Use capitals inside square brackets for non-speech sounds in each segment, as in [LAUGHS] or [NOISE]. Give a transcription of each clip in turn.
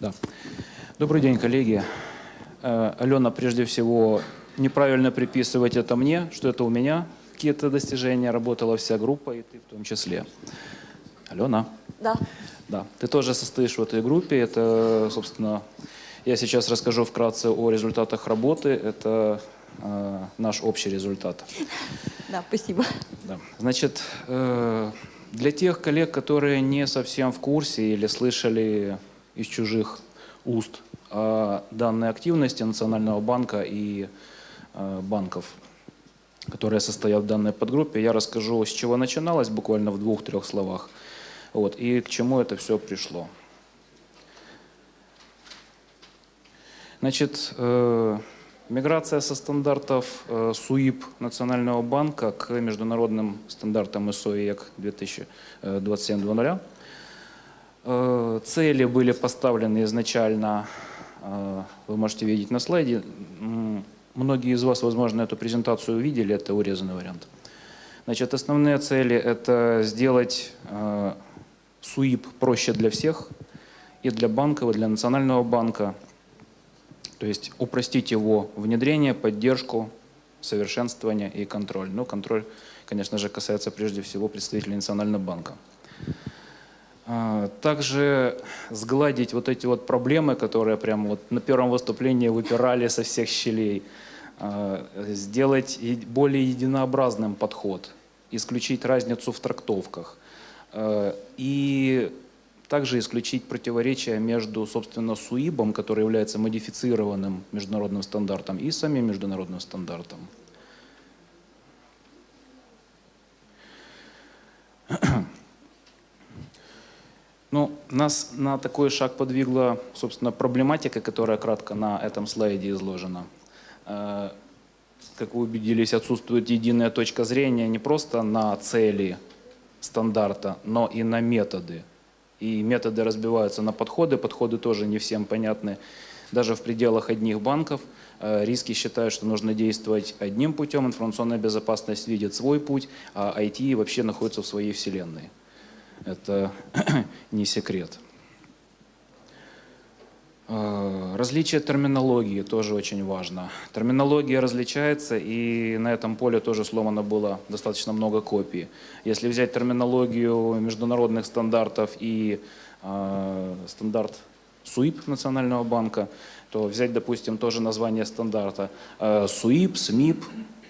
Да. Добрый день, коллеги. Э, Алена, прежде всего, неправильно приписывать это мне, что это у меня какие-то достижения, работала вся группа, и ты в том числе. Алена. Да. Да, ты тоже состоишь в этой группе. Это, собственно, я сейчас расскажу вкратце о результатах работы. Это э, наш общий результат. [LAUGHS] Да, спасибо. Да. Значит, э, для тех коллег, которые не совсем в курсе или слышали из чужих уст о данной активности Национального банка и э, банков, которые состоят в данной подгруппе, я расскажу, с чего начиналось, буквально в двух-трех словах, вот, и к чему это все пришло. Значит, э, миграция со стандартов э, СУИП Национального банка к международным стандартам ИСО ИЭК 2027-00. Э, Цели были поставлены изначально, э, вы можете видеть на слайде. Многие из вас, возможно, эту презентацию увидели, это урезанный вариант. Значит, основные цели – это сделать э, СУИП проще для всех, и для банков, и для Национального банка, то есть упростить его внедрение, поддержку, совершенствование и контроль. Но контроль, конечно же, касается прежде всего представителей Национального банка. А, Также сгладить вот эти вот проблемы, которые прямо вот на первом выступлении выпирали со всех щелей. А, Сделать более единообразным подход, исключить разницу в трактовках. А, И также исключить противоречия между, собственно, СУИБом, который является модифицированным международным стандартом, и самим международным стандартом. Ну, нас на такой шаг подвигла, собственно, проблематика, которая кратко на этом слайде изложена. Э, Как вы убедились, отсутствует единая точка зрения не просто на цели стандарта, но и на методы. И методы разбиваются на подходы, подходы тоже не всем понятны. Даже в пределах одних банков э, риски считают, что нужно действовать одним путем, информационная безопасность видит свой путь, а IT вообще находится в своей вселенной. Это [CLEARS THROAT] не секрет. Э, Различие терминологии тоже очень важно. Терминология различается, и на этом поле тоже сломано было достаточно много копий. Если взять терминологию международных стандартов и э, стандарт СУИП Национального банка, то взять, допустим, тоже название стандарта э, СУИП, СМИП,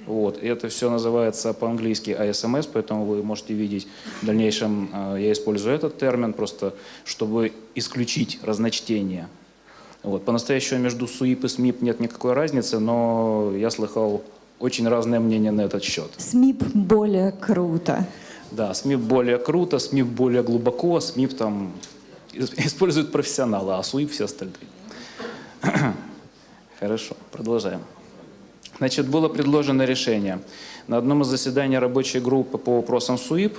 вот, и это все называется по-английски ASMS, поэтому вы можете видеть в дальнейшем, э, я использую этот термин просто, чтобы исключить разночтение. Вот. По-настоящему между СУИП и СМИП нет никакой разницы, но я слыхал очень разное мнение на этот счет. СМИП более круто. Да, СМИП более круто, СМИП более глубоко, СМИП там ис- используют профессионалы, а СУИП все остальные. [CLEARS THROAT] Хорошо, продолжаем. Значит, было предложено решение. На одном из заседаний рабочей группы по вопросам СУИП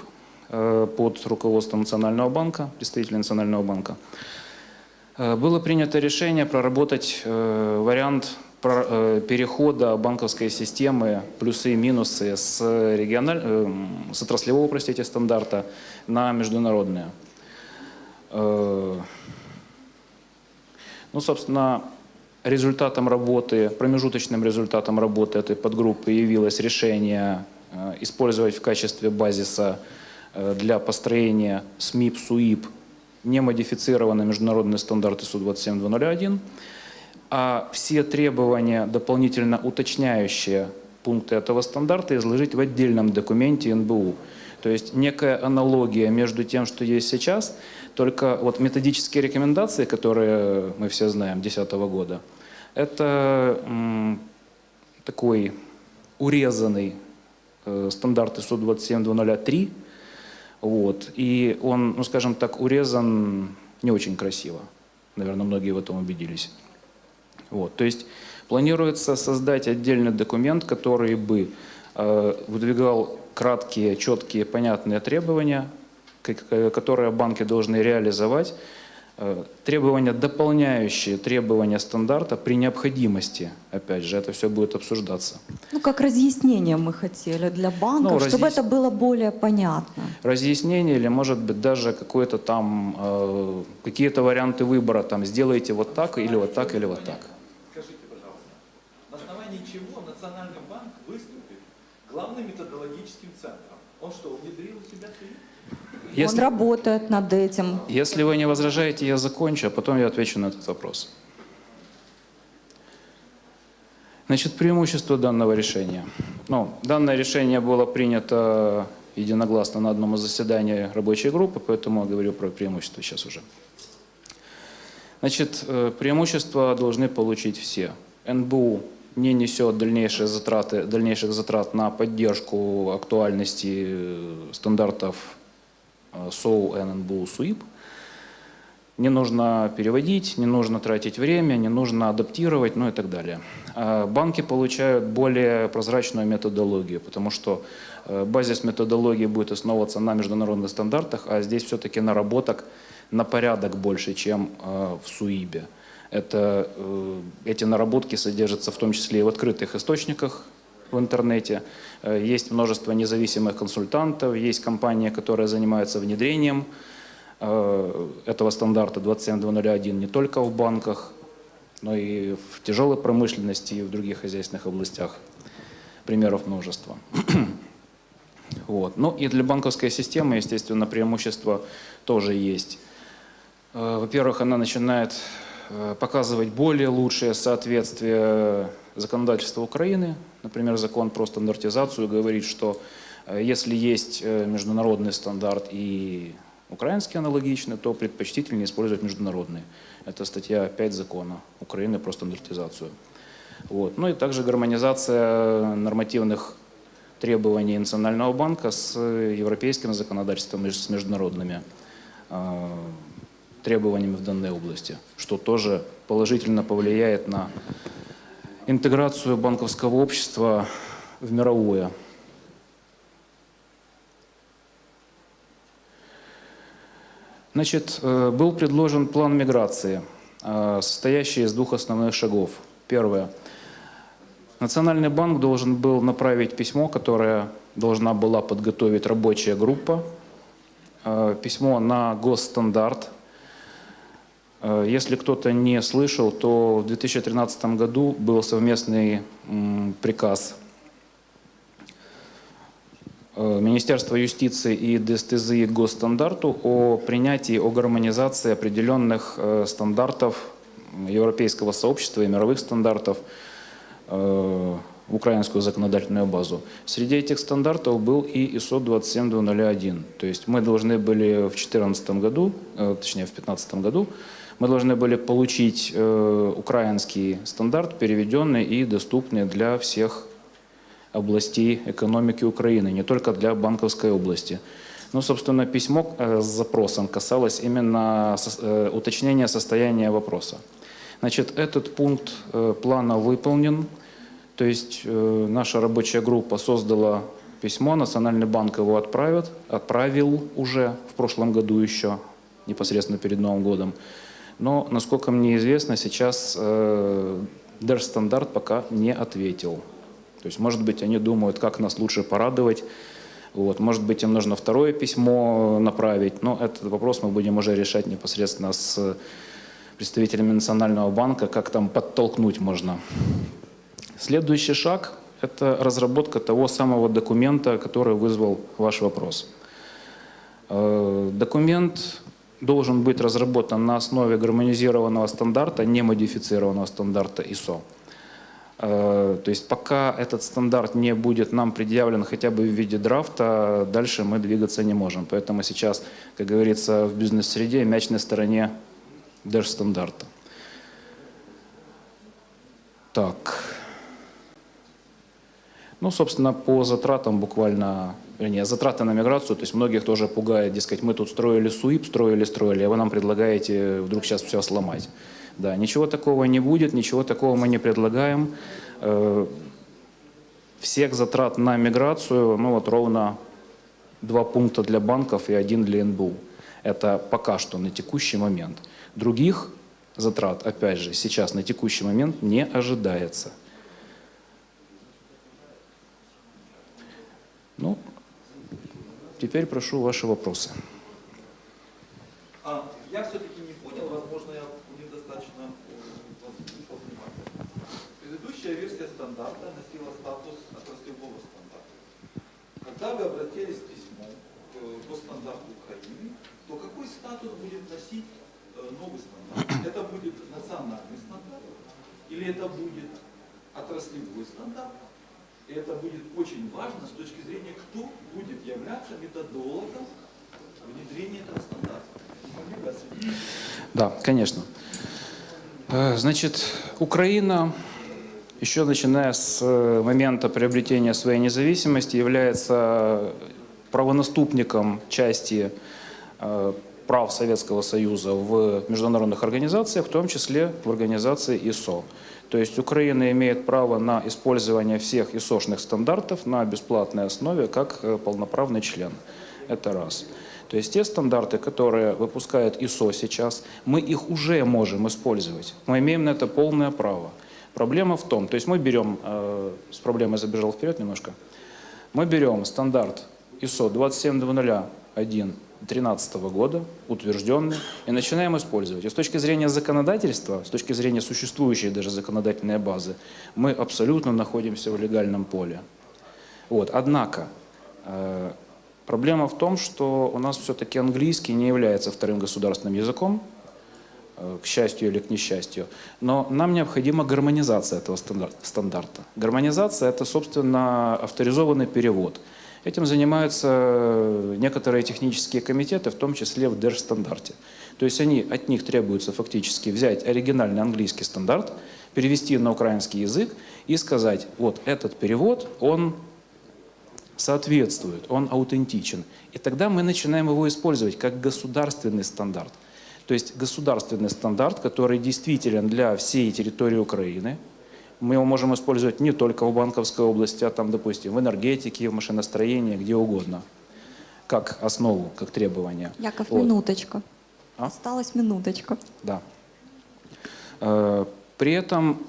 э, под руководством Национального банка, представителей Национального банка, э, было принято решение проработать э, вариант перехода банковской системы плюсы и минусы с, региональ... с отраслевого, простите, стандарта на международные. Ну, собственно, результатом работы, промежуточным результатом работы этой подгруппы явилось решение э, использовать в качестве базиса э, для построения СМИП, СУИП немодифицированный международный стандарт ИСУ 27201, а все требования, дополнительно уточняющие пункты этого стандарта, изложить в отдельном документе НБУ. То есть некая аналогия между тем, что есть сейчас, только вот методические рекомендации, которые мы все знаем 2010 года, это м, такой урезанный э, стандарт ИСУ 27203, вот, и он, ну скажем так, урезан не очень красиво. Наверное, многие в этом убедились. Вот, то есть планируется создать отдельный документ, который бы э, выдвигал краткие, четкие, понятные требования, которые банки должны реализовать Э, Требования, дополняющие требования стандарта при необходимости, опять же, это все будет обсуждаться. Ну, как разъяснение мы хотели для банков, Ну, чтобы разъяс- это было более понятно. разъяснение или, может быть, даже какое-то там, э, какие-то варианты выбора, там, сделайте вот так, или вот так, или вот так. Скажите, пожалуйста, на основании чего Национальный банк выступит главным методологическим центром? Он что, внедрил у себя СУИП? Если, Он работает над этим. если вы не возражаете, я закончу, а потом я отвечу на этот вопрос. Значит, преимущество данного решения. Ну, данное решение было принято единогласно на одном из заседаний рабочей группы, поэтому я говорю про преимущество сейчас уже. Значит, э, преимущества должны получить все. НБУ не несет дальнейшие затраты, дальнейших затрат на поддержку актуальности э, стандартов э, СОУ, ННБУ, СУИП. Не нужно переводить, не нужно тратить время, не нужно адаптировать, ну и так далее. А Банки получают более прозрачную методологию, потому что э, базис методологии будет основываться на международных стандартах, а здесь все-таки наработок на порядок больше, чем в СУИБе. Это, э, эти наработки содержатся в том числе и в открытых источниках в интернете. Э, Есть множество независимых консультантов, есть компании, которые занимаются внедрением э, этого стандарта 27201 не только в банках, но и в тяжелой промышленности и в других хозяйственных областях. Примеров множество. [CLEARS THROAT] Вот. Ну и для банковской системы, естественно, преимущество тоже есть. Во-первых, она начинает показывать более лучшее соответствие законодательства Украины. Например, закон про стандартизацию говорит, что э, если есть э, международный стандарт и украинский аналогичный, то предпочтительнее использовать международный. Это статья 5 закона Украины про стандартизацию. Вот. Ну и также гармонизация нормативных требований Национального банка с европейским законодательством и с международными э, требованиями в данной области, что тоже положительно повлияет на интеграцию банковского общества в мировое. Значит, э, был предложен план миграции, э, состоящий из двух основных шагов. Первое. Национальный банк должен был направить письмо, которое должна была подготовить рабочая группа, э, письмо на госстандарт. Э, Если кто-то не слышал, то в 2013 году был совместный приказ э, Министерства юстиции и ДСТЗИ к госстандарту о принятии, о гармонизации определенных э, стандартов европейского сообщества и мировых стандартов в украинскую законодательную базу. Среди этих стандартов был и ISO 27201. То есть мы должны были в 2014 году, точнее в 2015 году, мы должны были получить э, украинский стандарт, переведенный и доступный для всех областей экономики Украины, не только для банковской области. Ну, собственно, письмо э, с запросом касалось именно э, уточнения состояния вопроса. Значит, этот пункт э, плана выполнен, то есть наша рабочая группа создала письмо, Национальный банк его отправит, отправил уже в прошлом году еще, непосредственно перед Новым годом. Но, насколько мне известно, сейчас э, Держстандарт пока не ответил. То есть, может быть, они думают, как нас лучше порадовать. Вот. Может быть, им нужно второе письмо направить. Но этот вопрос мы будем уже решать непосредственно с представителями Национального банка, как там подтолкнуть можно. Следующий шаг – это разработка того самого документа, который вызвал ваш вопрос. Э, Документ должен быть разработан на основе гармонизированного стандарта, не модифицированного стандарта ISO. Э, То есть пока этот стандарт не будет нам предъявлен хотя бы в виде драфта, дальше мы двигаться не можем. Поэтому сейчас, как говорится, в бизнес-среде мяч на стороне держстандарта. Так. Ну, собственно, по затратам буквально, вернее, затраты на миграцию, то есть многих тоже пугает, дескать, мы тут строили СУИП, строили, строили, а вы нам предлагаете вдруг сейчас все сломать. Да, ничего такого не будет, ничего такого мы не предлагаем. Э, Всех затрат на миграцию, ну вот ровно два пункта для банков и один для НБУ. Это пока что на текущий момент. Других затрат, опять же, сейчас на текущий момент не ожидается. Ну, теперь прошу ваши вопросы. А, я все-таки не понял, возможно, я недостаточно э, слушал внимательно. Предыдущая версия стандарта носила статус отраслевого стандарта. Когда вы обратились с письмом э, госстандарту Украины, то какой статус будет носить э, новый стандарт? Это будет национальный стандарт или это будет отраслевой стандарт? И это будет очень важно с точки зрения, кто будет являться методологом внедрения этого стандарта. Да, конечно. Э, Значит, Украина, еще начиная с э, момента приобретения своей независимости, является правонаступником части э, прав Советского Союза в международных организациях, в том числе в организации ИСО. То есть Украина имеет право на использование всех ИСОшных стандартов на бесплатной основе как э, полноправный член. Это раз. То есть те стандарты, которые выпускает ИСО сейчас, мы их уже можем использовать. Мы имеем на это полное право. Проблема в том, то есть мы берем, э, с проблемой забежал вперед немножко, мы берем стандарт ISO 27001 2013 года, утвержденный, и начинаем использовать. И с точки зрения законодательства, с точки зрения существующей даже законодательной базы, мы абсолютно находимся в легальном поле. Вот. Однако, э, проблема в том, что у нас все-таки английский не является вторым государственным языком, э, к счастью или к несчастью, но нам необходима гармонизация этого стандар- стандарта. Гармонизация – это, собственно, авторизованный перевод. Этим занимаются э, некоторые технические комитеты, в том числе в Держстандарте. То есть они, от них требуется фактически взять оригинальный английский стандарт, перевести на украинский язык и сказать, вот этот перевод, он соответствует, он аутентичен. И тогда мы начинаем его использовать как государственный стандарт. То есть государственный стандарт, который действителен для всей территории Украины. Мы его можем использовать не только в банковской области, а там, допустим, в энергетике, в машиностроении, где угодно, как основу, как требование. Яков, Вот. минуточка. А? Осталась минуточка. Да. Э, При этом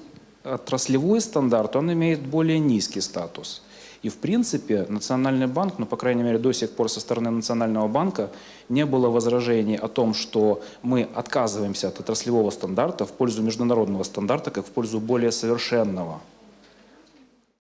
отраслевой стандарт, он имеет более низкий статус. И в принципе Национальный банк, ну по крайней мере до сих пор со стороны Национального банка не было возражений о том, что мы отказываемся от отраслевого стандарта в пользу международного стандарта, как в пользу более совершенного.